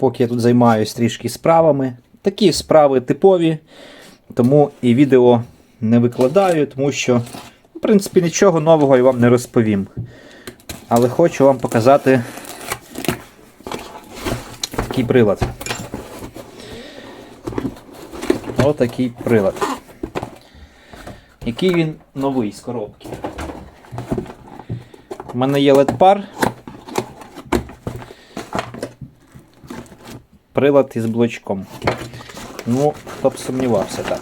поки я тут займаюся трішки справами. Такі справи типові, тому і відео не викладаю, тому що, в принципі, нічого нового я вам не розповім. Але хочу вам показати такий прилад. Отакий прилад. Який він новий з коробки. У мене є LED-пар. Прилад із блочком. Ну, хто б сумнівався так.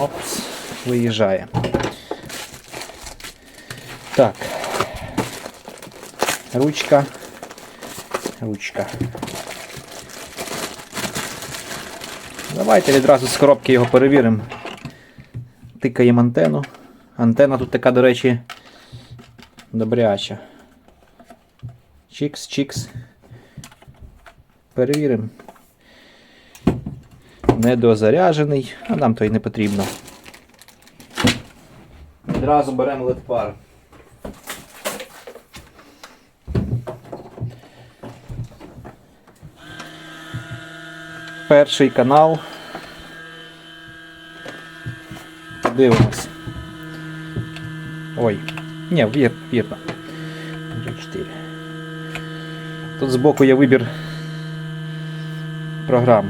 Опс, виїжджає. Так. Ручка. Ручка. Давайте відразу з коробки його перевіримо. Тикаємо антенну. Антенна тут така, до речі, добряча. Чікс, чікс. Перевіримо. Недозаряджений, а нам то й не потрібно. Відразу беремо ледпар. Перший канал. Подивимось. Ой, ні, вір, вірно. Вже 4. Тут збоку є вибір програм.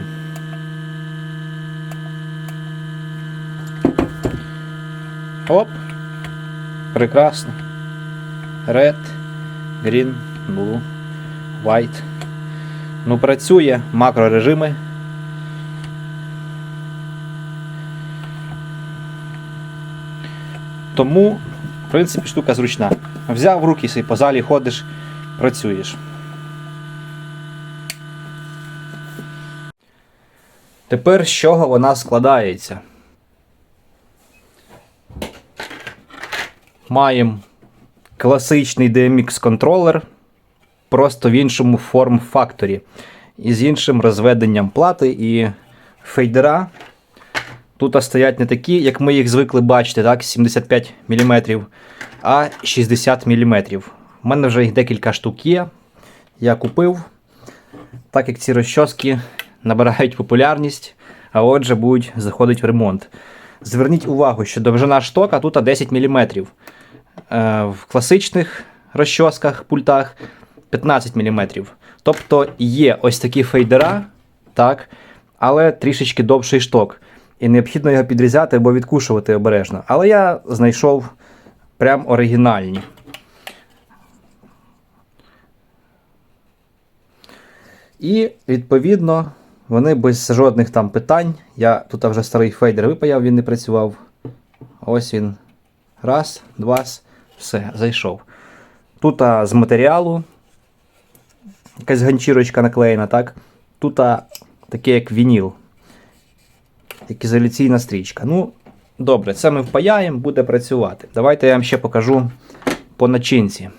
Оп. Прекрасно. Red, Green, Blue, White. Ну, працює макрорежими. Тому, в принципі, штука зручна. Взяв в руки собі по залі ходиш, працюєш. Тепер з чого вона складається? Маємо класичний DMX контролер, просто в іншому форм-факторі. І з іншим розведенням плати і фейдера. Тут стоять не такі, як ми їх звикли бачити, так, 75 мм, а 60 мм. У мене вже їх декілька штук є. Я купив. Так як ці розчоски набирають популярність, а отже будуть заходити в ремонт. Зверніть увагу, що довжина штока тут 10 мм. Е, В класичних розчосках, пультах 15 мм. Тобто є ось такі фейдера, так, але трішечки довший шток. І необхідно його підрізати або відкушувати обережно. Але я знайшов прям оригінальні. І, відповідно, вони без жодних там питань. Я тут вже старий фейдер випаяв, він не працював. Ось він. Раз, два, все, зайшов. Тут з матеріалу якась ганчірочка наклеєна, так? Тут таке як вініл. Як ізоляційна стрічка. Ну, добре, це ми впаяємо, буде працювати. Давайте я вам ще покажу по начинці.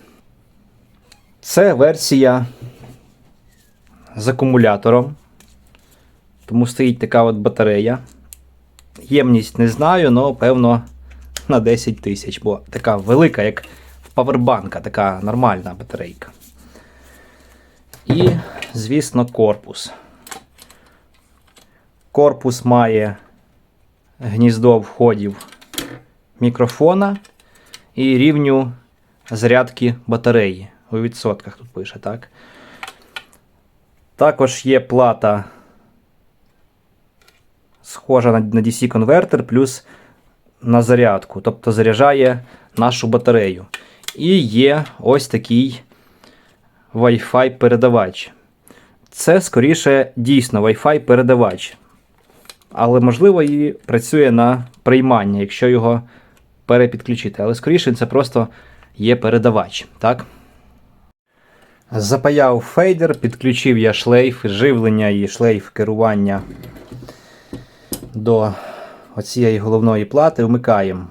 Це версія з акумулятором. Тому стоїть така от батарея. Ємність не знаю, але певно на 10 тисяч, бо така велика, як в павербанка, така нормальна батарейка. І, звісно, корпус. Корпус має гніздо входів мікрофона і рівню зарядки батареї. У відсотках тут пише, так? Також є плата, схожа на на DC-конвертер, плюс на зарядку, тобто заряджає нашу батарею. І є ось такий Wi-Fi передавач. Це скоріше дійсно Wi-Fi передавач. Але, можливо, і працює на приймання, якщо його перепідключити. Але скоріше це просто є передавач. так? Запаяв фейдер, підключив я шлейф, живлення і шлейф керування до оцієї головної плати, вмикаємо.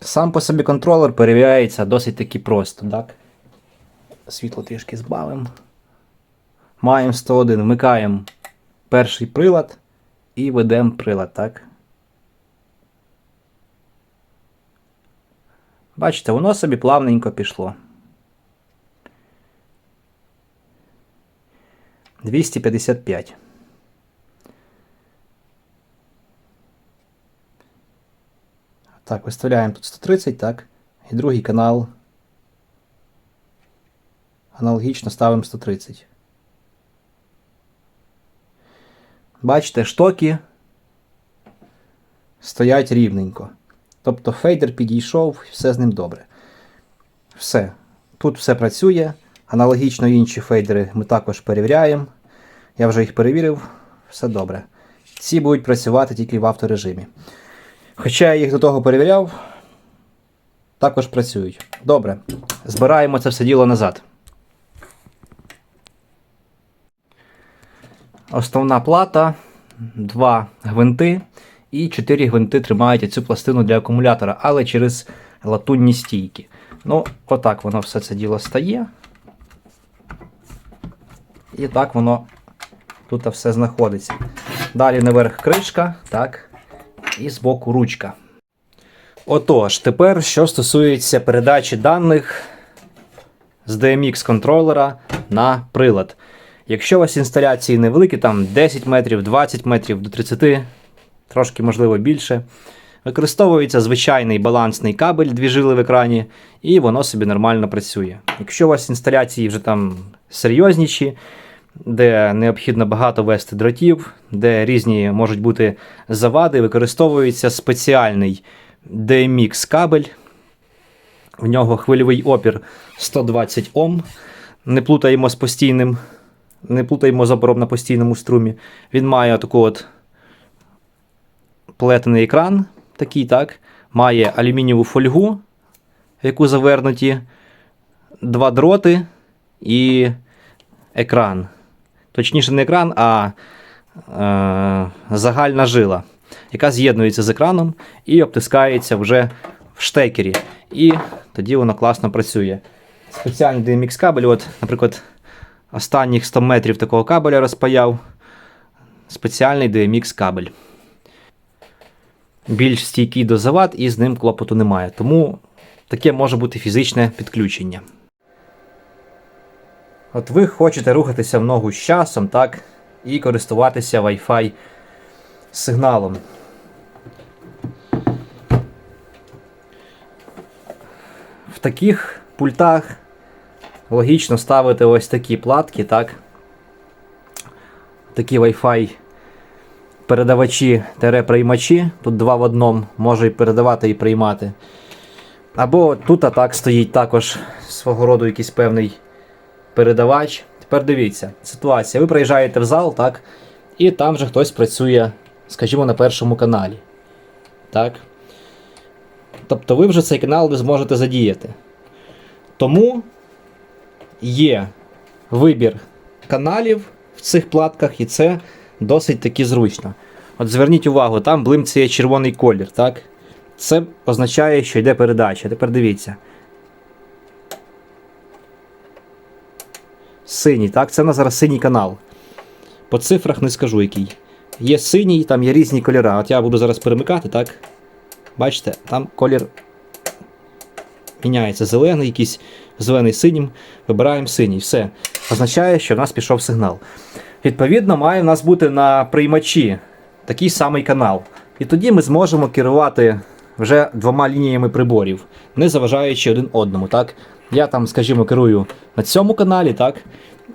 Сам по собі контролер перевіряється досить таки просто. так? Світло трішки збавимо. Маємо 101, вмикаємо перший прилад і ведемо прилад, так? Бачите, воно собі плавненько пішло. 255. Так, виставляємо тут 130, так. І другий канал. Аналогічно ставимо 130. Бачите, штоки стоять рівненько. Тобто фейдер підійшов, все з ним добре. Все. Тут все працює. Аналогічно інші фейдери ми також перевіряємо. Я вже їх перевірив, все добре. Ці будуть працювати тільки в авторежимі. Хоча я їх до того перевіряв, також працюють. Добре. Збираємо це все діло назад. Основна плата, два гвинти і 4 гвинти тримають цю пластину для акумулятора, але через латунні стійки. Ну, отак воно все це діло стає. І так воно тут все знаходиться. Далі наверх кришка, так, і збоку ручка. Отож, тепер, що стосується передачі даних з DMX контролера на прилад. Якщо у вас інсталяції невеликі, там 10 метрів, 20 метрів до 30, трошки можливо більше, використовується звичайний балансний кабель, дві жили в екрані, і воно собі нормально працює. Якщо у вас інсталяції вже там серйозніші, де необхідно багато вести дротів, де різні можуть бути завади, використовується спеціальний DMX кабель. В нього хвильовий опір 120 Ом. Не плутаємо з постійним, не плутаємо з опором на постійному струмі. Він має таку от плетений екран, такий, так, має алюмінієву фольгу, в яку завернуті два дроти і екран. Точніше, не екран, а е, загальна жила, яка з'єднується з екраном і обтискається вже в штекері. І тоді воно класно працює. Спеціальний DMX кабель, от, наприклад, останніх 100 метрів такого кабеля розпаяв. Спеціальний DMX кабель. Більш стійкий до завад і з ним клопоту немає. Тому таке може бути фізичне підключення. От ви хочете рухатися в ногу з часом, так? І користуватися Wi-Fi сигналом. В таких пультах логічно ставити ось такі платки, так? Такі Wi-Fi передавачі приймачі Тут два в одному, може і передавати і приймати. Або тут атак стоїть також свого роду якийсь певний передавач. Тепер дивіться, ситуація. Ви приїжджаєте в зал, так? І там же хтось працює, скажімо, на першому каналі. Так? Тобто ви вже цей канал не зможете задіяти. Тому є вибір каналів в цих платках, і це досить таки зручно. От зверніть увагу, там блимцяє червоний колір. так? Це означає, що йде передача. Тепер дивіться. Синій, так? Це на зараз синій канал. По цифрах не скажу який. Є синій, там є різні кольори. От я буду зараз перемикати, так? Бачите, там колір міняється зелений, якийсь зелений синім. Вибираємо синій. Все. Означає, що в нас пішов сигнал. Відповідно, має в нас бути на приймачі такий самий канал. І тоді ми зможемо керувати вже двома лініями приборів, не заважаючи один одному. так? Я там, скажімо, керую на цьому каналі, так?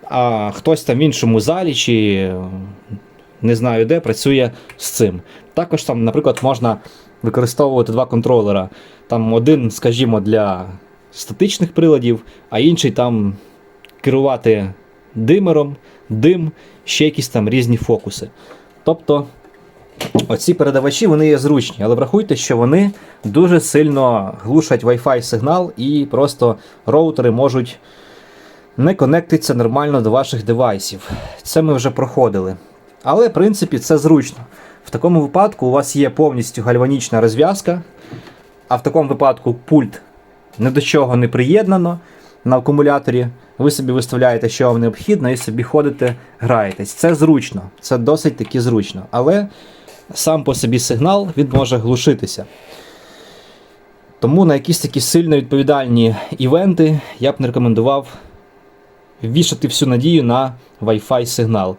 а хтось там в іншому залі чи не знаю де працює з цим. Також там, наприклад, можна використовувати два контролера. Там один, скажімо, для статичних приладів, а інший там керувати димером, дим, ще якісь там різні фокуси. Тобто оці передавачі вони є зручні, але врахуйте, що вони дуже сильно глушать Wi-Fi сигнал і просто роутери можуть не конектитися нормально до ваших девайсів. Це ми вже проходили. Але, в принципі, це зручно. В такому випадку у вас є повністю гальванічна розв'язка, а в такому випадку пульт ні до чого не приєднано на акумуляторі. Ви собі виставляєте, що вам необхідно, і собі ходите, граєтесь. Це зручно, це досить таки зручно. Але сам по собі сигнал він може глушитися. Тому на якісь такі сильно відповідальні івенти я б не рекомендував вішати всю надію на Wi-Fi сигнал.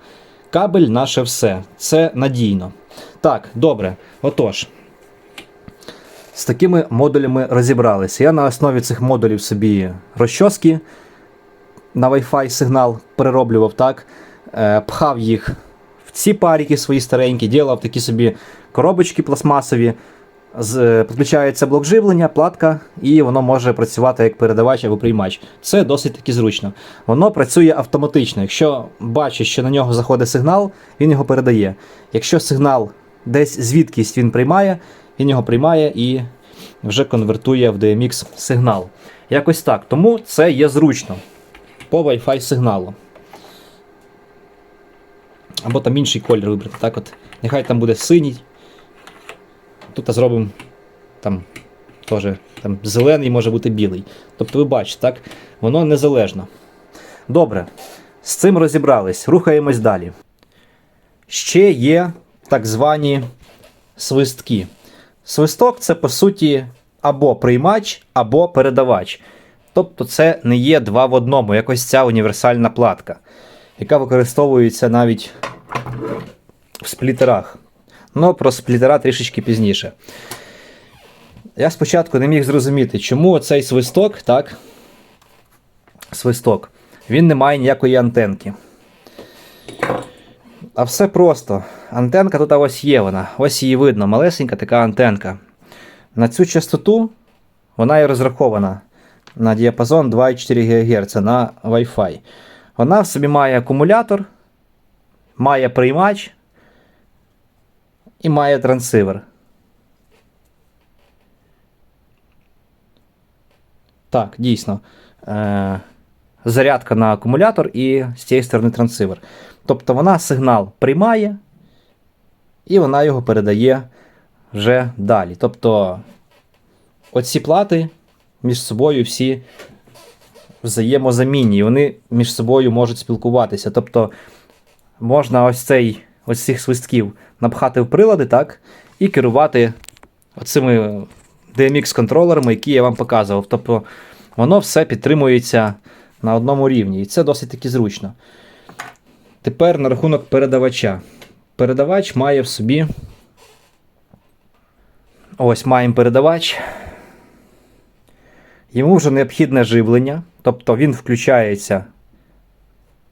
Кабель наше все. Це надійно. Так, добре. Отож. З такими модулями розібралися. Я на основі цих модулів собі розчоски на Wi-Fi сигнал перероблював так, е, пхав їх в ці паріки свої старенькі, ділав такі собі коробочки пластмасові. З, е, підключається блок живлення, платка, і воно може працювати як передавач або приймач. Це досить таки зручно. Воно працює автоматично. Якщо бачить, що на нього заходить сигнал, він його передає. Якщо сигнал десь звідкись він приймає, він його приймає і вже конвертує в DMX сигнал. Якось так. Тому це є зручно по Wi-Fi сигналу. Або там інший колір вибрати. Так от. Нехай там буде синій. Тут зробимо там теж там, зелений може бути білий. Тобто ви бачите, так? Воно незалежно. Добре. З цим розібрались. Рухаємось далі. Ще є так звані свистки. Свисток це по суті або приймач, або передавач. Тобто це не є два в одному, якось ця універсальна платка, яка використовується навіть в сплітерах. Ну, про сплітера трішечки пізніше. Я спочатку не міг зрозуміти, чому цей свисток, так? Свисток, він не має ніякої антенки. А все просто. Антенка тут ось є вона. Ось її видно, малесенька така антенка. На цю частоту вона і розрахована на діапазон 2,4 ГГц на Wi-Fi. Вона в собі має акумулятор, має приймач і має трансивер. Так, дійсно. Е- зарядка на акумулятор і з цієї сторони трансивер. Тобто вона сигнал приймає, і вона його передає вже далі. Тобто оці плати між собою всі взаємозамінні, і вони між собою можуть спілкуватися. Тобто можна ось цей ось цих свистків напхати в прилади, так, і керувати оцими DMX-контролерами, які я вам показував. Тобто воно все підтримується на одному рівні, і це досить таки зручно. Тепер на рахунок передавача. Передавач має в собі. Ось маємо передавач. Йому вже необхідне живлення, тобто він включається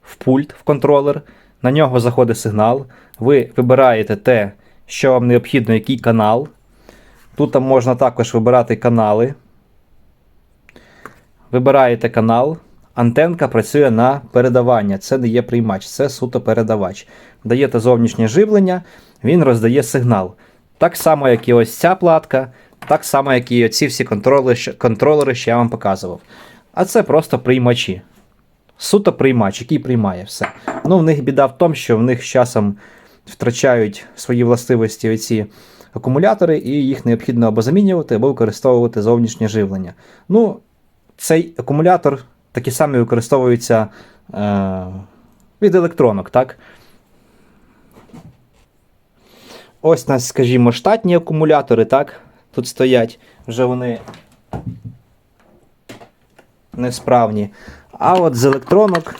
в пульт, в контролер, на нього заходить сигнал. Ви вибираєте те, що вам необхідно, який канал. Тут там можна також вибирати канали. Вибираєте канал. Антенка працює на передавання. Це не є приймач, це суто передавач. Даєте зовнішнє живлення, він роздає сигнал. Так само, як і ось ця платка, так само, як і оці всі контролери, що- я вам показував. А це просто приймачі. Суто приймач, який приймає все. Ну, в них біда в тому, що в них з часом втрачають свої властивості оці акумулятори, і їх необхідно або замінювати, або використовувати зовнішнє живлення. Ну, цей акумулятор такі самі використовуються е, від електронок, так? Ось у нас, скажімо, штатні акумулятори, так? Тут стоять, вже вони несправні. А от з електронок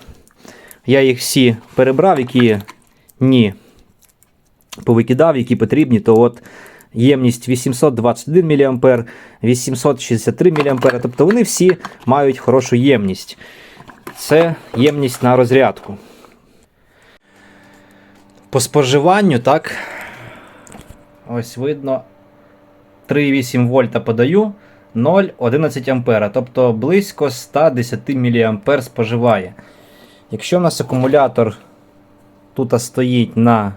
я їх всі перебрав, які ні повикидав, які потрібні, то от ємність 821 мА, 863 мА, тобто вони всі мають хорошу ємність. Це ємність на розрядку. По споживанню, так, ось видно 3,8 вольта подаю, 0,11 ампера, тобто близько 110 мА споживає. Якщо у нас акумулятор тут стоїть на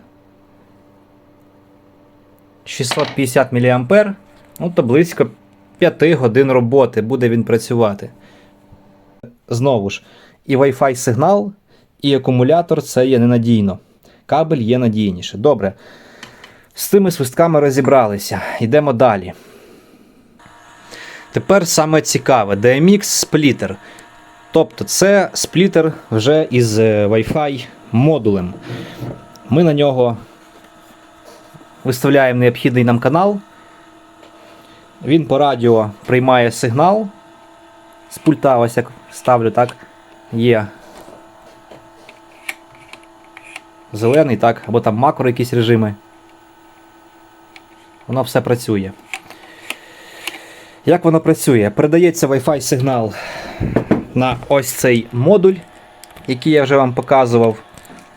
650 мА, ну то близько 5 годин роботи буде він працювати. Знову ж, і Wi-Fi сигнал, і акумулятор це є ненадійно. Кабель є надійніше. Добре. З цими свистками розібралися. Йдемо далі. Тепер саме цікаве: DMX сплітер. Тобто це сплітер вже із е, Wi-Fi модулем. Ми на нього виставляємо необхідний нам канал. Він по радіо приймає сигнал. З пульта, ось як ставлю, так, є зелений, так, або там макро якісь режими. Воно все працює. Як воно працює? Передається Wi-Fi сигнал на ось цей модуль, який я вже вам показував.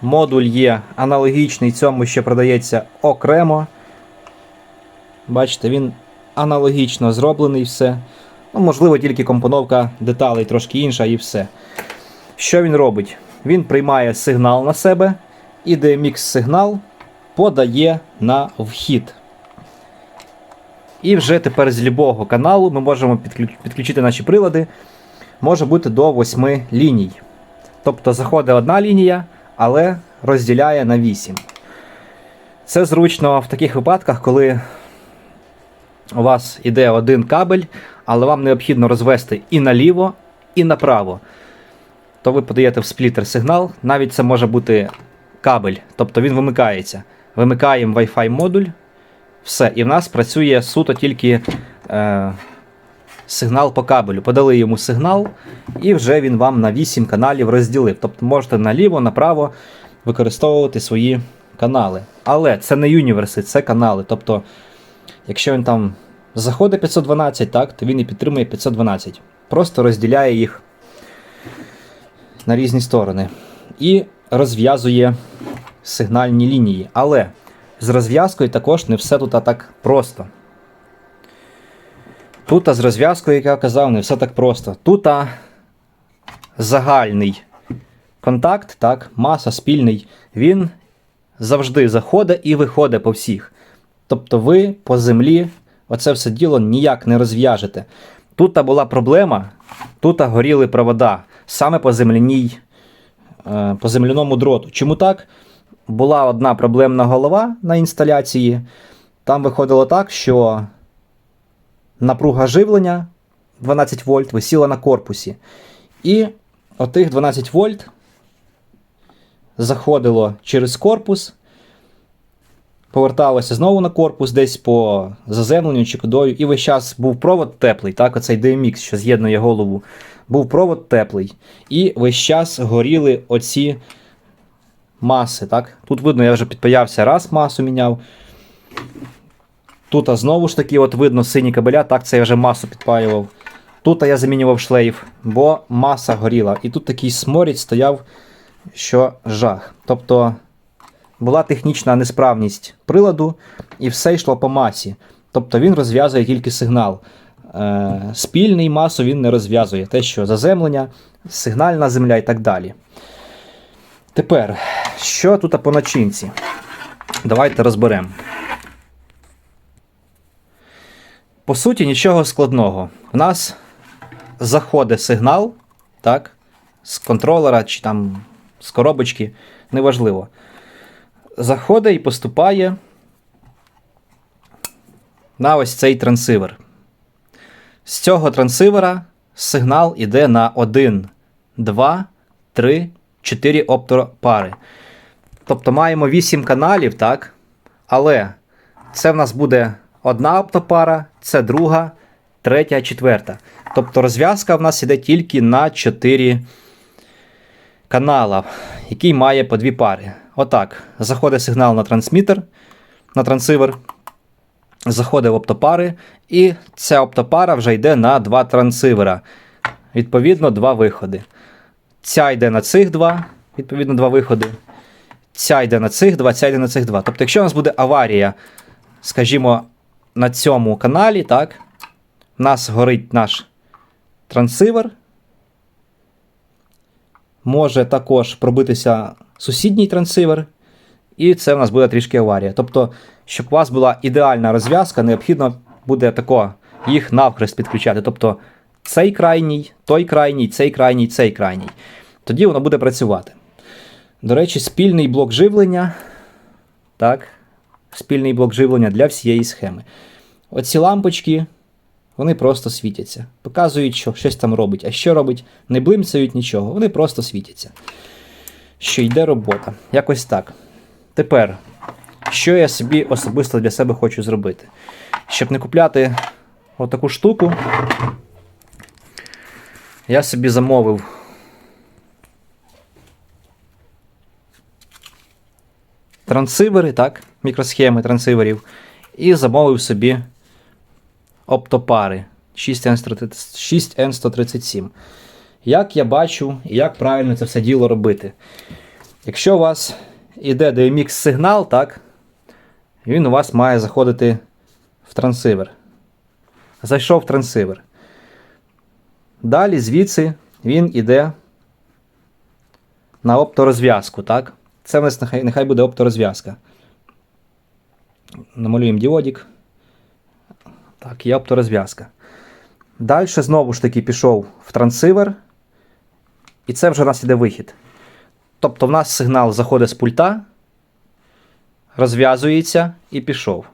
Модуль є аналогічний цьому, що продається окремо. Бачите, він аналогічно зроблений все. Ну, можливо, тільки компоновка деталей трошки інша і все. Що він робить? Він приймає сигнал на себе і DMX сигнал подає на вхід. І вже тепер з любого каналу ми можемо підключити наші прилади. Може бути до 8 ліній. Тобто заходить одна лінія, але розділяє на 8. Це зручно в таких випадках, коли у вас іде один кабель, але вам необхідно розвести і наліво, і направо. То ви подаєте в сплітер сигнал, навіть це може бути кабель, тобто він вимикається. Вимикаємо Wi-Fi модуль, все, і в нас працює суто тільки е, сигнал по кабелю. Подали йому сигнал, і вже він вам на 8 каналів розділив. Тобто можете наліво, направо використовувати свої канали. Але це не юніверси, це канали. Тобто, якщо він там заходить 512, так, то він і підтримує 512. Просто розділяє їх на різні сторони. І розв'язує сигнальні лінії. Але з розв'язкою також не все тут так просто. Тут з розв'язкою, як я казав, не все так просто. Тут загальний контакт, так, маса спільний, він завжди заходить і виходить по всіх. Тобто ви по землі оце все діло ніяк не розв'яжете. Тут була проблема, тут горіли провода саме по земляній, е, по земляному дроту. Чому так? Була одна проблемна голова на інсталяції. Там виходило так, що напруга живлення 12 вольт висіла на корпусі. І отих 12 вольт заходило через корпус, поверталося знову на корпус, десь по заземленню чи кудою, і весь час був провод теплий, так, оцей DMX, що з'єднує голову, був провод теплий. І весь час горіли оці маси. так. Тут видно, я вже підпаявся раз масу міняв. Тут знову ж таки, от видно сині кабеля, так це я вже масу підпаював. Тут я замінював шлейф, бо маса горіла. І тут такий сморід стояв, що жах. Тобто була технічна несправність приладу, і все йшло по масі. Тобто він розв'язує тільки сигнал. Е, спільний масу він не розв'язує. Те, що заземлення, сигнальна земля і так далі. Тепер, що тут по начинці? Давайте розберемо. По суті, нічого складного. У нас заходить сигнал, так, з контролера чи там з коробочки, неважливо. Заходить і поступає на ось цей трансивер. З цього трансивера сигнал іде на 1, 2, 3, 4 оптопари. Тобто маємо 8 каналів, так? Але це в нас буде одна оптопара, це друга, третя, четверта. Тобто розв'язка в нас іде тільки на 4 канала, який має по дві пари. Отак. Заходить сигнал на трансмітер, на трансивер, заходить в оптопари, і ця оптопара вже йде на два трансивера. Відповідно, два виходи. Ця йде на цих два, відповідно, два виходи. Ця йде на цих два, ця йде на цих два. Тобто, якщо у нас буде аварія, скажімо, на цьому каналі, так, у нас горить наш трансивер. Може також пробитися сусідній трансивер, і це в нас буде трішки аварія. Тобто, щоб у вас була ідеальна розв'язка, необхідно буде тако їх навхрест підключати. Тобто цей крайній, той крайній, цей крайній, цей крайній. Тоді воно буде працювати. До речі, спільний блок живлення. Так, спільний блок живлення для всієї схеми. Оці лампочки, вони просто світяться. Показують, що щось там робить. А що робить? Не блимцають нічого, вони просто світяться. Що йде робота. Якось так. Тепер, що я собі особисто для себе хочу зробити? Щоб не купляти отаку штуку, я собі замовив трансивери, так, мікросхеми трансиверів, і замовив собі оптопари 6N137. Як я бачу, і як правильно це все діло робити. Якщо у вас іде DMX сигнал, так, він у вас має заходити в трансивер. Зайшов в трансивер. Далі звідси він іде на опторозв'язку, так? Це в нас нехай, нехай буде опторозв'язка. Намалюємо діодік. Так, є опторозв'язка. Далі знову ж таки пішов в трансивер. І це вже у нас іде вихід. Тобто в нас сигнал заходить з пульта, розв'язується і пішов.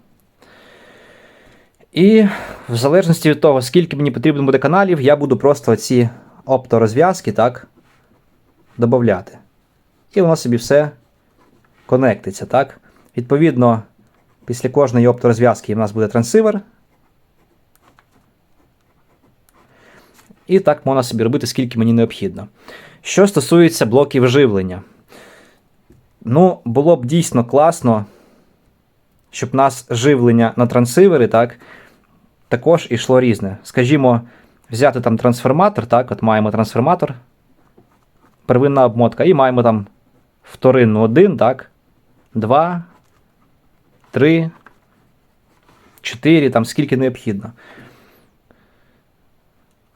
І в залежності від того, скільки мені потрібно буде каналів, я буду просто ці опторозв'язки так, додати. І воно собі все конектиться. так. Відповідно, після кожної опторозв'язки в нас буде трансивер. І так можна собі робити, скільки мені необхідно. Що стосується блоків живлення. Ну, було б дійсно класно, щоб у нас живлення на трансивери, так, також ішло різне. Скажімо, взяти там трансформатор, так, от маємо трансформатор, первинна обмотка, і маємо там вторинну 1, так, 2, 3, 4, там скільки необхідно.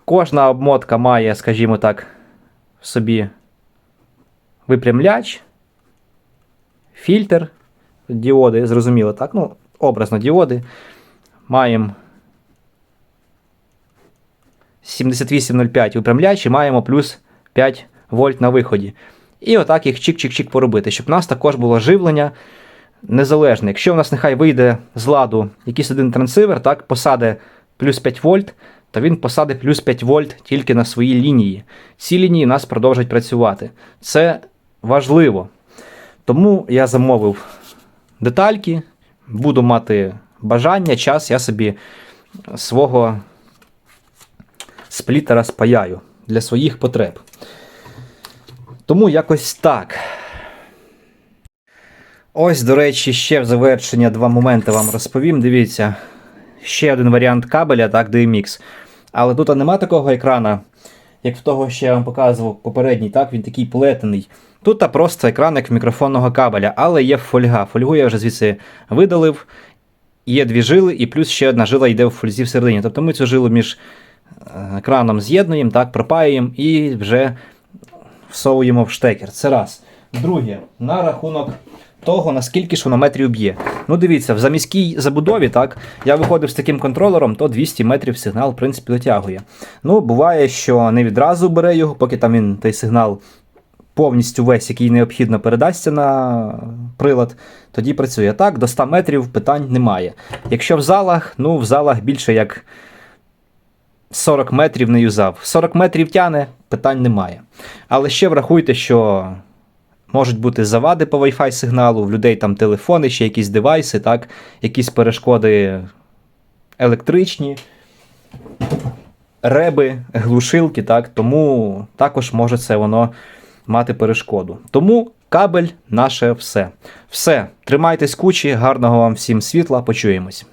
Кожна обмотка має, скажімо так, в собі випрямляч, фільтр, діоди, зрозуміло, так? Ну, образно діоди. Маємо 7805 випрямляч і маємо плюс 5 вольт на виході. І отак їх чик-чик-чик поробити, щоб у нас також було живлення незалежне. Якщо в нас нехай вийде з ладу якийсь один трансивер, так, посаде плюс 5 вольт, то він посадить плюс 5 вольт тільки на своїй лінії. Ці лінії у нас продовжать працювати. Це важливо. Тому я замовив детальки, буду мати бажання, час, я собі свого сплітера спаяю для своїх потреб. Тому якось так. Ось, до речі, ще в завершення два моменти вам розповім. Дивіться, ще один варіант кабеля, так, DMX. Але тут нема такого екрана, як в того, що я вам показував попередній, так, він такий плетений. Тут просто екран як мікрофонного кабеля, але є фольга. Фольгу я вже звідси видалив. Є дві жили, і плюс ще одна жила йде в фользі всередині. Тобто ми цю жилу між екраном з'єднуємо, так, пропаюємо і вже всовуємо в штекер. Це раз. Друге, на рахунок того, наскільки ж воно метрів б'є. Ну, дивіться, в заміській забудові, так, я виходив з таким контролером, то 200 метрів сигнал, в принципі, дотягує. Ну, буває, що не відразу бере його, поки там він той сигнал повністю весь, який необхідно, передасться на прилад, тоді працює. Так, до 100 метрів питань немає. Якщо в залах, ну, в залах більше як 40 метрів не юзав. 40 метрів тяне, питань немає. Але ще врахуйте, що можуть бути завади по Wi-Fi сигналу, в людей там телефони, ще якісь девайси, так, якісь перешкоди електричні, реби, глушилки, так, тому також може це воно мати перешкоду. Тому кабель наше все. Все, тримайтесь кучі, гарного вам всім світла, почуємось.